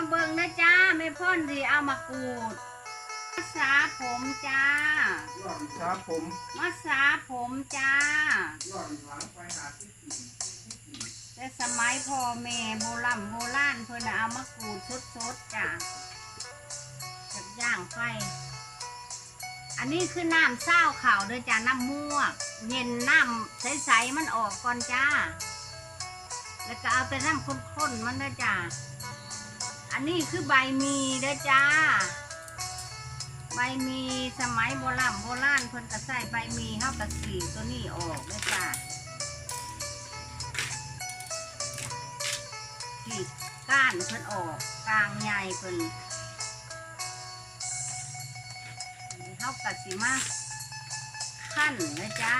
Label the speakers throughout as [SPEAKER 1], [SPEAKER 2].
[SPEAKER 1] มาเบิ่งนะจ้าแม่พ่นสิเอามากูดมาสาผมจ้า
[SPEAKER 2] ครับผม
[SPEAKER 1] มาสาผมจ้า
[SPEAKER 2] ย้อนหลังไปหาที่สี่
[SPEAKER 1] แต่สมัยพ่อแม่โบราณโบราณเพิ่นน่ะเอามากูดสดๆจ้าจากย่างไฟ อันนี้คือน้ำเศร้าขาวเด้อจ้าน้ำม่วกเย็นน้ำใสๆมันออกก่อนจ้า แล้วก็เอาแต่น้ำข้นๆมันเด้อจ้า อันนี้คือใบมีเด้อจ้า ใบมีสมัยโบราณโบราณเพิ่นก็ใส่ใบมีเฮากะสีตัวนี้ออกเด้อจ้าขีดก้านเพิ่นออกกลางใหญ่เพิ่นนี่เฮากะสิมาขั้นเด้อจ้า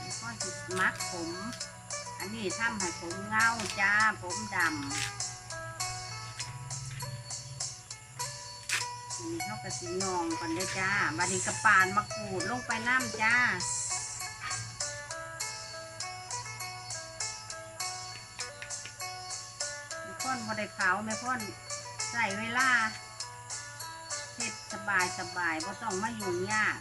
[SPEAKER 1] นี่ก็สิมักผม อันนี้ทำให้ผมเงาจ้า ผมดำอันนี้เขากระสีนองกันเลยจ้าบัดนี้กระปานมะกรูดลงไปน้ำจ้าไม่พ่นพอได้ขาวไม่พ่นใส่เวลาเฮ็ดสบายสบายบ่ต้องมายุ่งยาก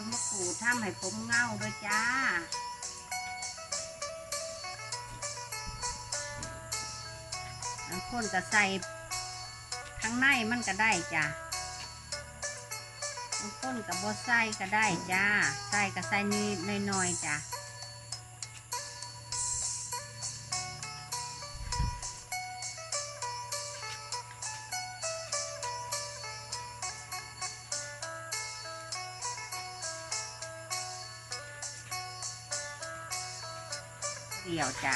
[SPEAKER 1] ้วมะกรูดทำให้ผมเงาด้วยจ้าบางคนก็ใส่ข้างในมันก็ได้จ้ะบางคนก็บ่ใส่ก็ได้จ้า ใส่ก็ใส่นิดหน่อยๆจ้า เดี่ยวจ้ะ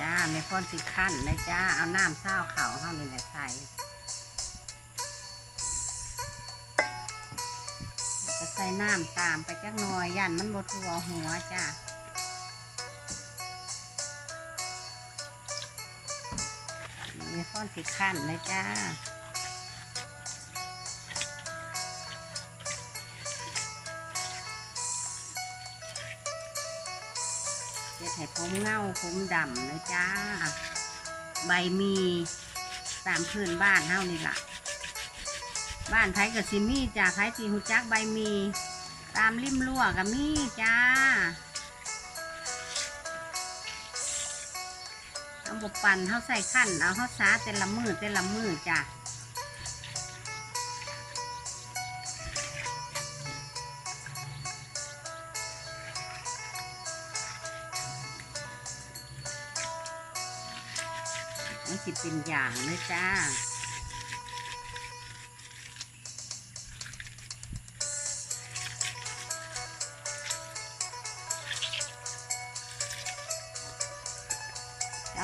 [SPEAKER 1] จ้าไม่พ้นสิขั้นนะจ้า เอาน้ำเศร้าเขาเข้านี่แหละใส่ใส่น้ำตามไปจักหน่อยยันมันบทัวหัวจ้า ม่พ้นสิขั้นนะจ้าเฮ็ดให้ผมเงาผมดำเลยจ้า ใบมีตามพื้นบ้านเฮานี่ล่ะ บ้านไทยกับซิมี่จ้าไทยตีหูจักใบมี ตามริมรั้วกับมี่จ้า บปั่นเขาใส่ขั้นเอาเขาซาแต่ละมือแต่ละมือจ้านี่สิเป็นอย่างเลยจ้า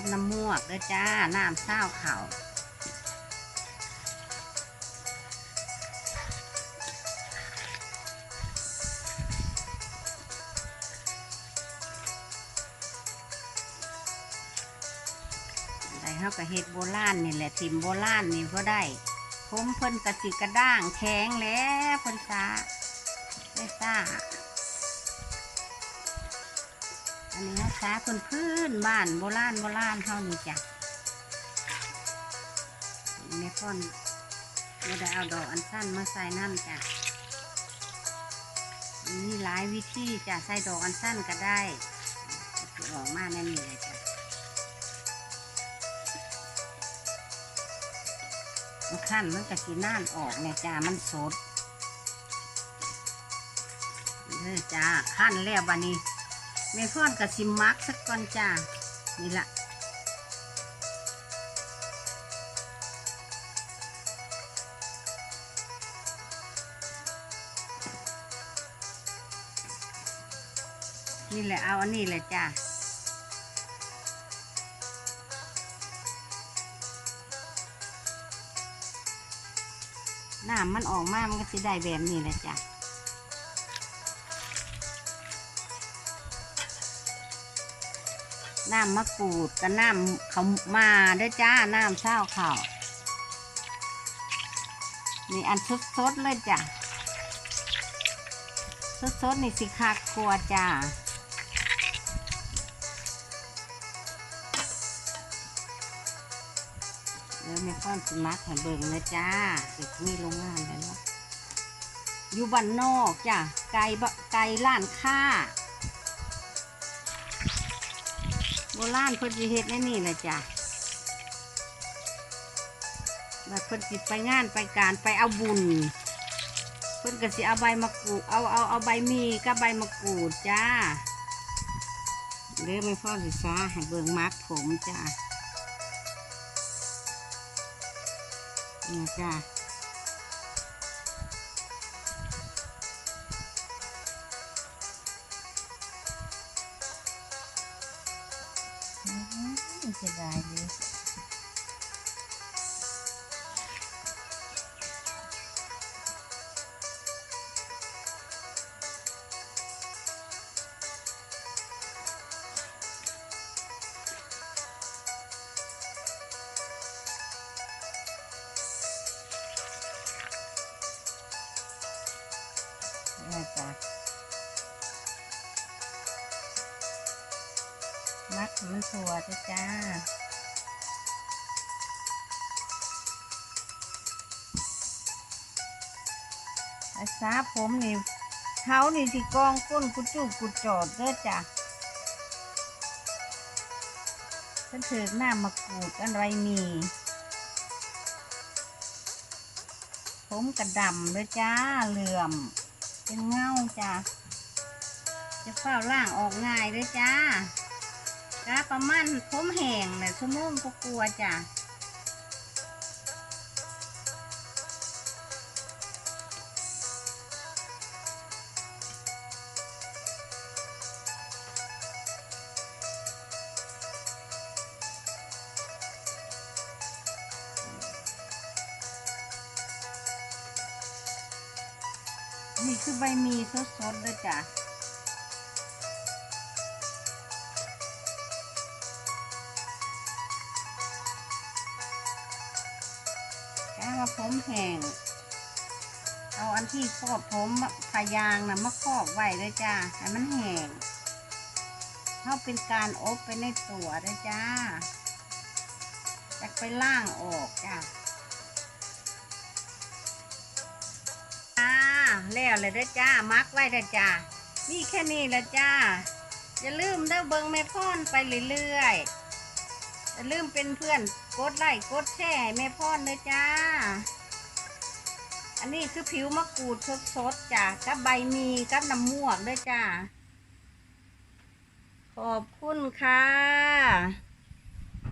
[SPEAKER 1] ับน้ำมวกด้วยจ้า น้ำเศร้าเข่าได้เท่ากับเห็ดโบราณนี่แหละทิมโบราณนี่ก็ได้ ผมเพิ่นกระสิกระด้างแข็งแล้วเพิ่นซาได้ซ่า นนี้นะซาเพิ่นพื้นบ้านโบราณโบราณเท่านี้จ้ะแม่พ่อนไม่ได้เอาดอกอันสั้นมาใส่น้ำจ้ะมีหลายวิธีจะใส่ดอกอันสั้นก็ได้ออกมาแน่นี่เลยจ้ะมันขั้นมันกะสีน่านออกเนี่ยจ้ามันสดเด้อจ้าขั้นแล้วบันนี้ เมฟอนกะสิมักสักก่อนจ้า นี่ละนี่แหละเอาอันนี้เลยจ้าน้ำมันออกมา มันก็จะได้แบบนี้แหละจ้ะ น้ำมะกรูดกับน้ำเขามาเด้วยจ้า น้ำเช้าข่าวนี่อันสดๆเลยจ้ะสดๆนี่สิคักกลัวจ้าเดี๋ยวไม่ค่อนสิมักให้เบิ่งนะจ้าเด็กมีโรงงานแล้วะอยู่บ้านนอกจ้ะไกลไกลล้านค้า โบราณเพิ่นสิเฮ็ดในนี่แหละจ้ะแบบเพิ่นสิไปงานไปการไปเอาบุญ เพิ่นก็สิเอาใบมะกรูดเอาเอาเอาใบมีกับใบมะกรูดจ้าเด้อไม่พ่อสิซาให้เบิ่งมักผมจ้านี่จ้า ยเล มักมันถั่วจ้ะจ้าไอ้สาผมนี่เขานี่ที่กองก้นกุจูกุจอดเด้อจ้ะฉันถือหน้ามากูดกันไรมีผมกระดำเลยจ้าเหลื่อม เป็นเงาจ้าจะเฝ้าล่างออกง่ายเลยจ้าจ้า ประมาณผมแห้งเลยชั่วโมงก็กลัวจ้านี่คือใบมีสดๆเลยจ้ะ มาผมแห้ง เอาอันที่ครอบผมพายางนะมาครอบไว้เลยจ้าให้มันแห้งเข้าเป็นการอบไปในตัวเลยจ้าจะไปล่างออกจ้าจ้าแล้วเลยเด้อจ้ามักไว้เด้อจ้านี่แค่นี้ละจ้าอย่าลืมเด้อเบิงแม่พ่อนไปเรื่อยๆ อย่าลืมเป็นเพื่อนกดไลค์กดแชร์ให้แม่พ่อนเลยจ้า อันนี้คือผิวมะกรูดสดๆจ้ากับใบมีกับน้ำมวกด้วยจ้า ขอบคุณค่ะ